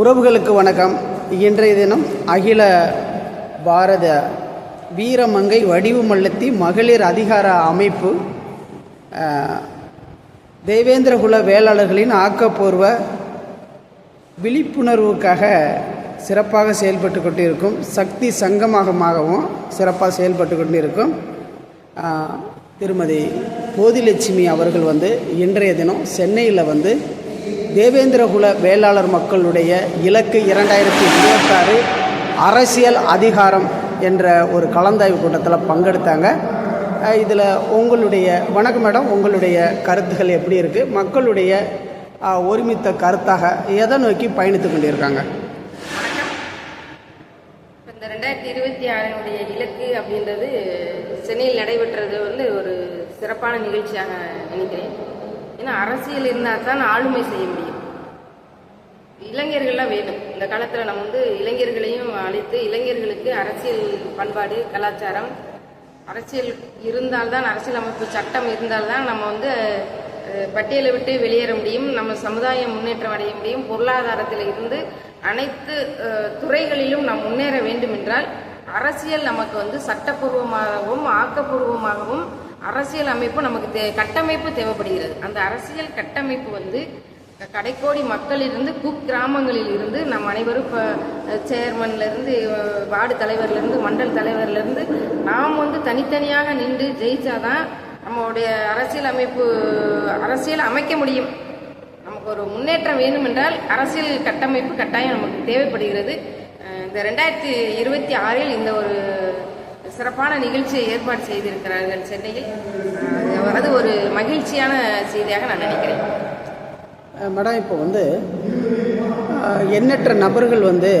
உறவுகளுக்கு வணக்கம். இன்றைய தினம் அகில பாரத வீரமங்கை வடிவு மல்லத்தி மகளிர் அதிகார அமைப்பு தேவேந்திரகுல வேளாளர்களின் ஆக்கப்பூர்வ விழிப்புணர்வுக்காக சிறப்பாக செயல்பட்டு கொண்டிருக்கும் சக்தி சங்கமாகமாகவும் சிறப்பாக செயல்பட்டு கொண்டிருக்கும் திருமதி போதிலட்சுமி அவர்கள் வந்து இன்றைய தினம் சென்னையில் வந்து தேவேந்திரகுல வேளாளர் மக்களுடைய இலக்கு இரண்டாயிரத்தி இருபத்தாறு அரசியல் அதிகாரம் என்ற ஒரு கலந்தாய்வு கூட்டத்தில் பங்கெடுத்தாங்க. இதில் உங்களுடைய வணக்கம் மேடம். உங்களுடைய கருத்துக்கள் எப்படி இருக்குது மக்களுடைய ஒருமித்த கருத்தாக எதை நோக்கி பயணித்து கொண்டிருக்காங்க? இந்த ரெண்டாயிரத்தி இருபத்தி ஆறினுடைய இலக்கு அப்படின்றது சென்னையில் நடைபெற்றது வந்து ஒரு சிறப்பான நிகழ்ச்சியாக நினைக்கிறேன். ஏன்னா அரசியல் இருந்தால் தான் ஆளுமை செய்ய முடியும். இளைஞர்கள்லாம் வேணும். இந்த காலத்தில் நம்ம வந்து இளைஞர்களையும் அழைத்து இளைஞர்களுக்கு அரசியல் பண்பாடு கலாச்சாரம் அரசியல் இருந்தால்தான் அரசியல் அமைப்பு சட்டம் இருந்தால்தான் நம்ம வந்து பட்டியலை விட்டு வெளியேற முடியும். நம்ம சமுதாயம் முன்னேற்றம் அடைய முடியும். பொருளாதாரத்தில் இருந்து அனைத்து துறைகளிலும் நாம் முன்னேற வேண்டும் என்றால் அரசியல் நமக்கு வந்து சட்டப்பூர்வமாகவும் ஆக்கப்பூர்வமாகவும் அரசியல் அமைப்பு நமக்கு தே கட்டமைப்பு தேவைப்படுகிறது. அந்த அரசியல் கட்டமைப்பு வந்து கடைக்கோடி மக்களிலிருந்து குக்கிராமங்களில் இருந்து நம் அனைவரும் இப்போ சேர்மன்லேருந்து வார்டு தலைவர்லேருந்து மண்டல் தலைவர்லேருந்து நாம் வந்து தனித்தனியாக நின்று ஜெயித்தாதான் நம்மளுடைய அரசியல் அமைப்பு அரசியல் அமைக்க முடியும். நமக்கு ஒரு முன்னேற்றம் வேண்டுமென்றால் அரசியல் கட்டமைப்பு கட்டாயம் நமக்கு தேவைப்படுகிறது. இந்த ரெண்டாயிரத்தி இருபத்தி ஆறில் இந்த ஒரு சிறப்பான நிகழ்ச்சியை ஏற்பாடு செய்திருக்கிறார்கள் சென்னையில். அது ஒரு மகிழ்ச்சியான செய்தியாக நான் நினைக்கிறேன். மேடம் இப்போ வந்து எண்ணற்ற நபர்கள் வந்து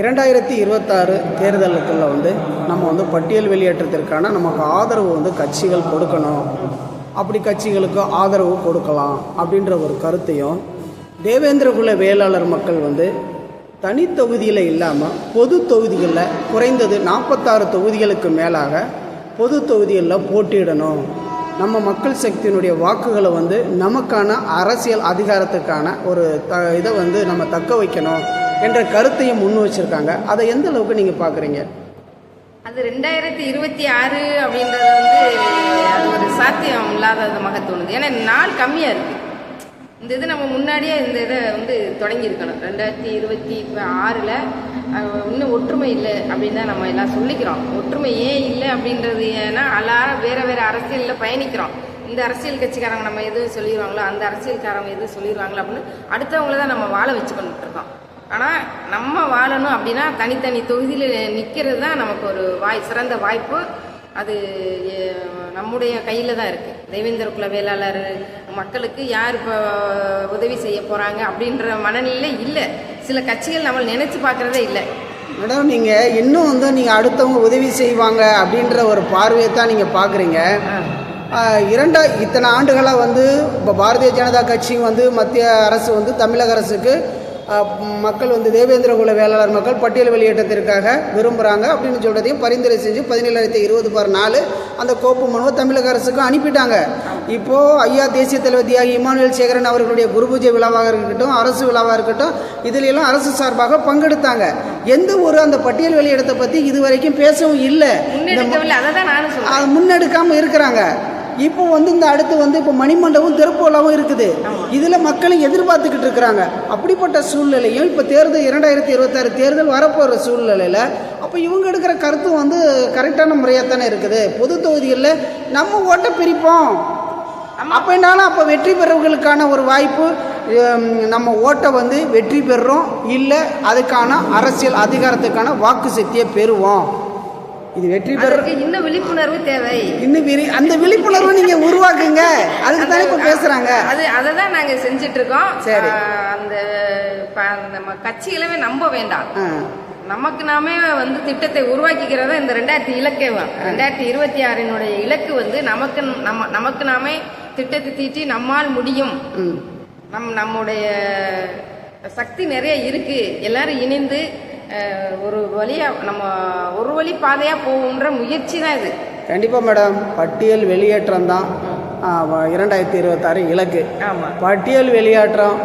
இரண்டாயிரத்தி இருபத்தாறு தேர்தலுக்குள்ள வந்து நம்ம வந்து பட்டியல் வெளியேற்றத்திற்கான நமக்கு ஆதரவு வந்து கட்சிகள் கொடுக்கணும். அப்படி கட்சிகளுக்கு ஆதரவு கொடுக்கலாம் அப்படின்ற ஒரு கருத்தையும் தேவேந்திரகுல வேளாளர் மக்கள் வந்து தனி தொகுதியில் இல்லாமல் பொது தொகுதிகளில் குறைந்தது நாற்பத்தாறு தொகுதிகளுக்கு மேலாக பொது தொகுதிகளில் போட்டியிடணும். நம்ம மக்கள் சக்தியினுடைய வாக்குகளை வந்து நமக்கான அரசியல் அதிகாரத்துக்கான ஒரு த இதை வந்து நம்ம தக்க வைக்கணும் என்ற கருத்தையும் முன் வச்சுருக்காங்க. அதை எந்த அளவுக்கு நீங்கள் பார்க்குறீங்க? அது ரெண்டாயிரத்தி இருபத்தி ஆறு அப்படின்றது வந்து அது ஒரு சாத்தியம் இல்லாததாக தோணுது. ஏன்னா நாள் கம்மியாக இருக்குது இந்த இது நம்ம முன்னாடியே இந்த இதை வந்து தொடங்கியிருக்கணும். ரெண்டாயிரத்தி இருபத்தி இப்போ ஆறில் இன்னும் ஒற்றுமை இல்லை அப்படின்னு தான் நம்ம எல்லாம் சொல்லிக்கிறோம். ஒற்றுமை ஏன் இல்லை அப்படின்றது ஏன்னா எல்லாரும் வேற வேறு அரசியலில் பயணிக்கிறோம். இந்த அரசியல் கட்சிக்காரங்க நம்ம எதுவும் சொல்லிடுவாங்களோ அந்த அரசியல்காரங்க எதுவும் சொல்லிடுவாங்களோ அப்படின்னு அடுத்தவங்கள தான் நம்ம வாழ வச்சு இருக்கோம். ஆனால் நம்ம வாழணும் அப்படின்னா தனித்தனி தொகுதியில் நிற்கிறது தான் நமக்கு ஒரு வாய் சிறந்த வாய்ப்பு. அது நம்முடைய கையில் தான் இருக்குது தேவேந்திர குல வேளாளர் மக்களுக்கு யார் இப்போ உதவி செய்ய போகிறாங்க அப்படின்ற மனநிலை இல்லை. சில கட்சிகள் நம்ம நினச்சி பார்க்குறதே இல்லை. மேடம் நீங்கள் இன்னும் வந்து நீங்கள் அடுத்தவங்க உதவி செய்வாங்க அப்படின்ற ஒரு பார்வையை தான் நீங்கள் பார்க்குறீங்க. இரண்டா இத்தனை ஆண்டுகளாக வந்து இப்போ பாரதிய ஜனதா கட்சி வந்து மத்திய அரசு வந்து தமிழக அரசுக்கு மக்கள் வந்து தேவேந்திர குல வேளாளர் மக்கள் பட்டியல் வெளியேற்றத்திற்காக விரும்புகிறாங்க அப்படின்னு சொல்கிறதையும் பரிந்துரை செஞ்சு பதினேழாயிரத்தி இருபது பார் நாலு அந்த கோப்பு மனுவை தமிழக அரசுக்கும் அனுப்பிட்டாங்க. இப்போது ஐயா தேசிய தலைவர் தியாகி இமானுவேல் சேகரன் அவர்களுடைய குரு பூஜை விழாவாக இருக்கட்டும் அரசு விழாவாக இருக்கட்டும் இதில் எல்லாம் அரசு சார்பாக பங்கெடுத்தாங்க. எந்த ஒரு அந்த பட்டியல் வெளியிடத்தை பற்றி இது வரைக்கும் பேசவும் இல்லை. முன்னெடுக்காமல் இருக்கிறாங்க. இப்போ வந்து இந்த அடுத்து வந்து இப்போ மணிமண்டபம் திருப்போலாவும் இருக்குது. இதில் மக்களும் எதிர்பார்த்துக்கிட்டு இருக்கிறாங்க. அப்படிப்பட்ட சூழ்நிலையும் இப்போ தேர்தல் இரண்டாயிரத்தி இருபத்தாறு தேர்தல் வரப்போகிற சூழ்நிலையில் அப்போ இவங்க எடுக்கிற கருத்தும் வந்து கரெக்டான முறையாக தானே இருக்குது. பொது தொகுதிகளில் நம்ம ஓட்டை பிரிப்போம். அப்படின்னாலும் அப்போ வெற்றி பெறவர்களுக்கான ஒரு வாய்ப்பு நம்ம ஓட்டை வந்து வெற்றி பெறுறோம். இல்லை அதுக்கான அரசியல் அதிகாரத்துக்கான வாக்கு சக்தியை பெறுவோம். இது வெற்றி பெற இன்னும் விழிப்புணர்வு தேவை. இன்னும் அந்த விழிப்புணர்வை நீங்க உருவாக்குங்க. அதுக்கு தானே இப்ப பேசுறாங்க. அது அதை தான் நாங்கள் செஞ்சுட்டு இருக்கோம் சரி. அந்த நம்ம கட்சிகளவே நம்ப வேண்டாம். நமக்கு நாமே வந்து திட்டத்தை உருவாக்கிக்கிறதா இந்த ரெண்டாயிரத்தி இலக்கே ரெண்டாயிரத்தி இருபத்தி ஆறினுடைய இலக்கு வந்து நமக்கு நம்ம நமக்கு நாமே திட்டத்தை தீட்டி நம்மால் முடியும். நம் நம்முடைய சக்தி நிறைய இருக்கு. எல்லாரும் இணைந்து ஒரு வழியா நம்ம ஒரு வழி பாதையா போகுன்ற முயற்சி தான் இது. கண்டிப்பா மேடம். பட்டியல் வெளியேற்றம் தான் இரண்டாயிரத்தி இருபத்தாறு இலக்கு. பட்டியல் வெளியேற்றம்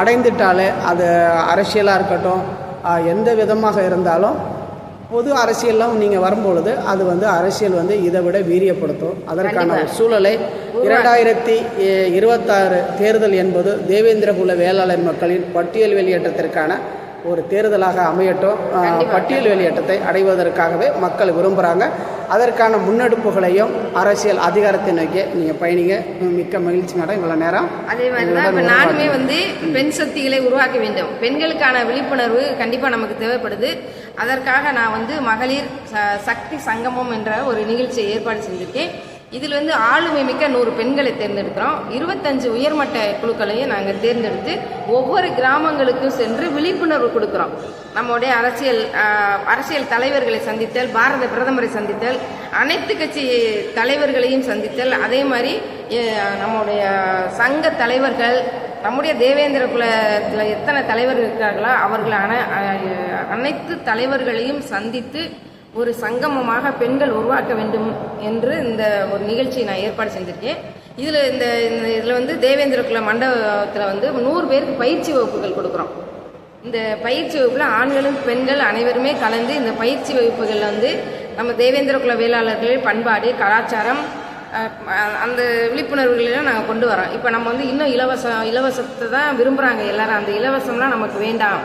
அடைந்துட்டாலே அது அரசியலாக இருக்கட்டும் எந்த விதமாக இருந்தாலும் பொது அரசியல்லாம் நீங்கள் வரும்பொழுது அது வந்து அரசியல் வந்து இதை விட வீரியப்படுத்தும். அதற்கான ஒரு சூழலை இரண்டாயிரத்தி இருபத்தாறு தேர்தல் என்பது தேவேந்திர குல வேளாளர் மக்களின் பட்டியல் வெளியேற்றத்திற்கான ஒரு தேர்தலாக அமையட்டும் பட்டியல் வெளியேற்றத்தை அடைவதற்காகவே மக்கள் விரும்புகிறாங்க அதற்கான முன்னெடுப்புகளையும் அரசியல் அதிகாரத்தை நோக்கி நீங்கள் பயணிங்க. மிக்க மகிழ்ச்சி மேடம். இவ்வளோ நேரம் அதே மாதிரி தான் இப்போ நானுமே வந்து பெண் சக்திகளை உருவாக்க வேண்டும். பெண்களுக்கான விழிப்புணர்வு கண்டிப்பாக நமக்கு தேவைப்படுது. அதற்காக நான் வந்து மகளிர் சக்தி சங்கமம் என்ற ஒரு நிகழ்ச்சியை ஏற்பாடு செஞ்சுருக்கேன். இதில் வந்து ஆளுமை மிக்க நூறு பெண்களை தேர்ந்தெடுக்கிறோம். இருபத்தஞ்சு உயர்மட்ட குழுக்களையும் நாங்கள் தேர்ந்தெடுத்து ஒவ்வொரு கிராமங்களுக்கும் சென்று விழிப்புணர்வு கொடுக்குறோம். நம்முடைய அரசியல் அரசியல் தலைவர்களை சந்தித்தல் பாரத பிரதமரை சந்தித்தல் அனைத்து கட்சி தலைவர்களையும் சந்தித்தல் அதே மாதிரி நம்முடைய சங்க தலைவர்கள் நம்முடைய தேவேந்திர குலத்தில் எத்தனை தலைவர்கள் இருக்கிறார்களோ அவர்களான அனைத்து தலைவர்களையும் சந்தித்து ஒரு சங்கமமாக பெண்கள் உருவாக்க வேண்டும் என்று இந்த ஒரு நிகழ்ச்சியை நான் ஏற்பாடு செஞ்சிருக்கேன். இதில் இந்த இதில் வந்து தேவேந்திர குல மண்டபத்தில் வந்து நூறு பேருக்கு பயிற்சி வகுப்புகள் கொடுக்குறோம். இந்த பயிற்சி வகுப்பில் ஆண்களும் பெண்கள் அனைவருமே கலந்து இந்த பயிற்சி வகுப்புகளில் வந்து நம்ம தேவேந்திர குல வேளாளர்கள் பண்பாடு கலாச்சாரம் அந்த விழிப்புணர்வுகளெல்லாம் நாங்கள் கொண்டு வரோம். இப்போ நம்ம வந்து இன்னும் இலவசம் இலவசத்தை தான் விரும்புகிறாங்க எல்லாரும். அந்த இலவசம்லாம் நமக்கு வேண்டாம்.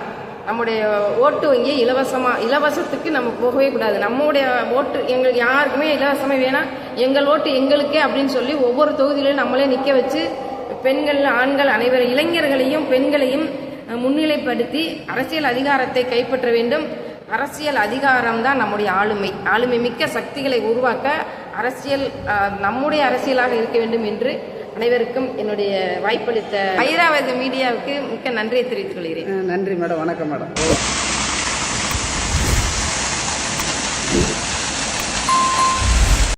நம்முடைய ஓட்டு வங்கி இலவசமாக இலவசத்துக்கு நம்ம போகவே கூடாது. நம்முடைய ஓட்டு எங்களுக்கு யாருக்குமே இலவசமே வேணாம் எங்கள் ஓட்டு எங்களுக்கே அப்படின்னு சொல்லி ஒவ்வொரு தொகுதியிலும் நம்மளே நிற்க வச்சு பெண்கள் ஆண்கள் அனைவரும் இளைஞர்களையும் பெண்களையும் முன்னிலைப்படுத்தி அரசியல் அதிகாரத்தை கைப்பற்ற வேண்டும். அரசியல் அதிகாரம் தான் நம்முடைய ஆளுமை. ஆளுமை மிக்க சக்திகளை உருவாக்க அரசியல் நம்முடைய அரசியலாக இருக்க வேண்டும் என்று அனைவருக்கும் என்னுடைய வாய்ப்பளித்த ஐராவது மீடியாவுக்கு மிக்க நன்றியை தெரிவித்துக் கொள்கிறேன். நன்றி மேடம் வணக்கம் மேடம்.